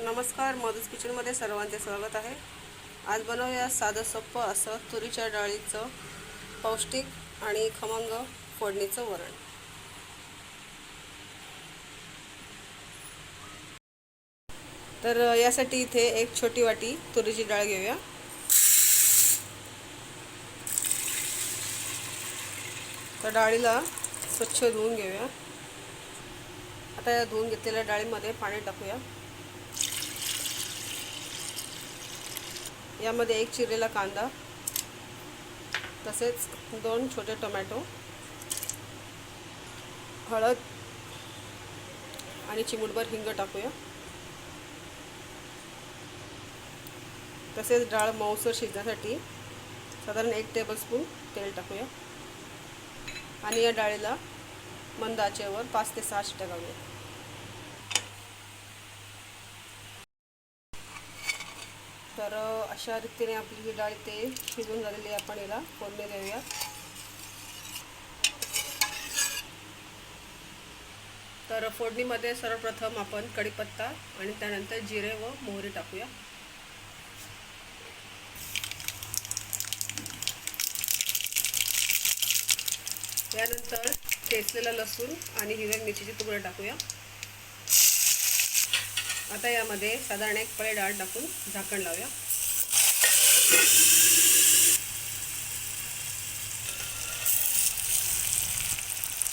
नमस्कार मधुस किचनमध्ये सर्वांचे स्वागत आहे. आज बनवूया साधं सोप्पं असं तुरीच्या डाळीचं पौष्टिक आणि खमंग फोडणीचं वरण. तर यासाठी इथे एक छोटी वाटी तुरीची डाळ घेऊया. तर डाळीला स्वच्छ धुवून घेऊया. आता या धुवून घेतलेल्या डाळीमध्ये पाणी टाकूया. यामध्ये एक चिरलेला कांदा तसेच दोन छोटे टोमॅटो हळद आणि चिमूटभर हिंग टाकूया. तसेच डाळ मऊसर शिजण्यासाठी साधारण एक टेबलस्पून तेल टाकूया. आणि या डाळीला मंद आचेवर पाच ते सहा शिट्ट्या घालूया. तर अशा रीतीने आपली ही डाळ ते शिजून झालेली आपण याला फोडणी देऊया. तर फोडणीमध्ये सर्वप्रथम आपण कढीपत्ता आणि त्यानंतर जिरे व मोहरी टाकूया. त्यानंतर ठेचलेला लसूण आणि हिरव्या मिरचीचे तुकडे टाकूया. आता यामध्ये साधारण एक पळे डाळ टाकून झाकण लावूया.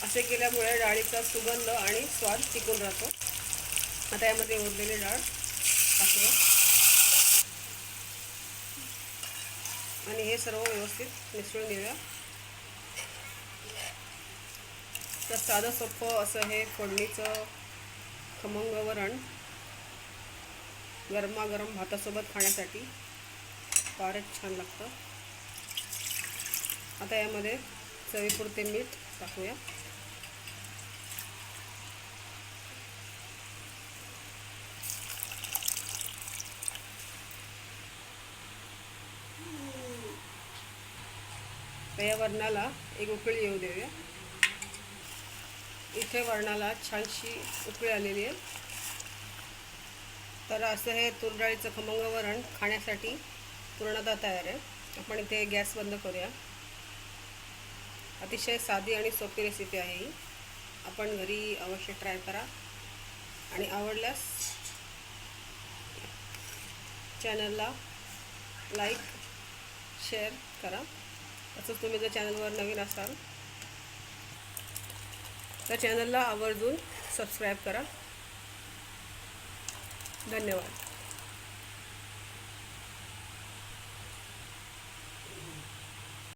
असे केल्यामुळे डाळीचा सुगंध आणि स्वाद टिकून राहतो. आता यामध्ये उरलेली डाळ टाकूया. आणि हे सर्व व्यवस्थित मिसळून घेऊया. तर साधं सोपं असं हे फोडणीचं खमंग वरण गरमागरम भातासोबत खाण्यासाठी. फारच छान लागतं. आता यामध्ये चवीपुरते मीठ टाकूया. या वरणाला एक उकळी येऊ देऊया. इथे वरणाला छानशी उकळी आलेली आहे. तर असं हे तुरडाळीचं खमंग वरण खाण्यासाठी पूर्णतः तयार आहे. आपण इथे गॅस बंद करूया. अतिशय साधी आणि सोपी रेसिपी आहे ही. आपण घरी अवश्य ट्राय करा. आणि आवडल्यास चॅनलला लाईक शेअर करा. तसंच तुम्ही जर चॅनलवर नवीन असाल तर चॅनलला आवर्जून सबस्क्राईब करा. धन्यवाद.